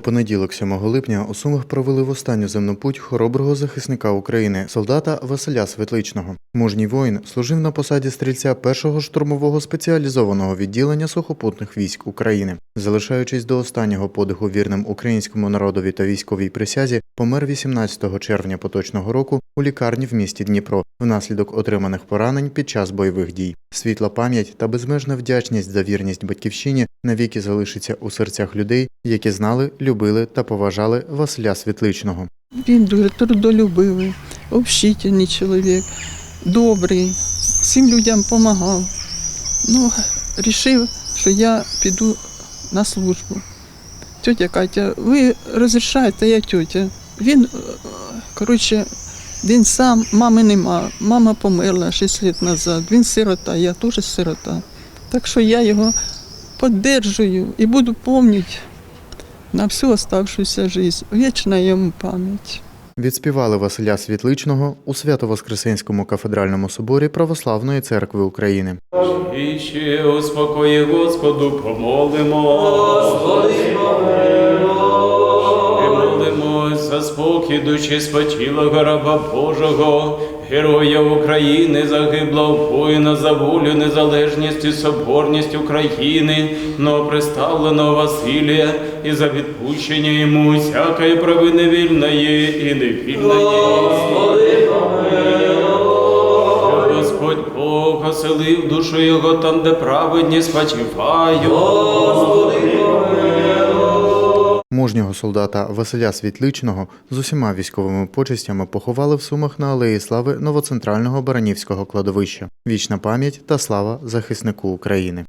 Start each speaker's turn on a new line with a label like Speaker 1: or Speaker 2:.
Speaker 1: понеділок, 7 липня, у Сумах провели в останню земну путь хороброго захисника України, солдата Василя Светличного. Мужній воїн служив на посаді стрільця першого штурмового спеціалізованого відділення сухопутних військ України. Залишаючись до останнього подиху вірним українському народові та військовій присязі, помер 18 червня поточного року у лікарні в місті Дніпро внаслідок отриманих поранень під час бойових дій. Світла пам'ять та безмежна вдячність за вірність батьківщині навіки залишиться у серцях людей, які знали, любили та поважали Василя Світличного.
Speaker 2: Він дуже трудолюбивий, общительний чоловік, добрий, всім людям допомагав. Ну, рішив, що я піду на службу. Тетя Катя, ви розрішаєте, я тетя. Він, е, коротше, він сам, мами нема. Мама померла 6 років назад. Він сирота, я теж сирота. Так що я його підтримую і буду пам'ятати на всю оставшуюся життя. Вічна йому пам'ять.
Speaker 1: Відспівали Василя Світличного у Свято-Воскресенському кафедральному соборі Православної церкви України.
Speaker 3: І ще успокої Господу помолимо. І душі спочилого раба Божого, героя України, загиблого воїна за волю, незалежність і соборність України, новоприставленого Василія і за відпущення йому всякої провини вільної і невільної. Господь Бог оселив душу його там, де праведні спочивають.
Speaker 1: Мужнього солдата Василя Світличного з усіма військовими почестями поховали в Сумах на Алеї Слави новоцентрального Баранівського кладовища. Вічна пам'ять та слава захиснику України.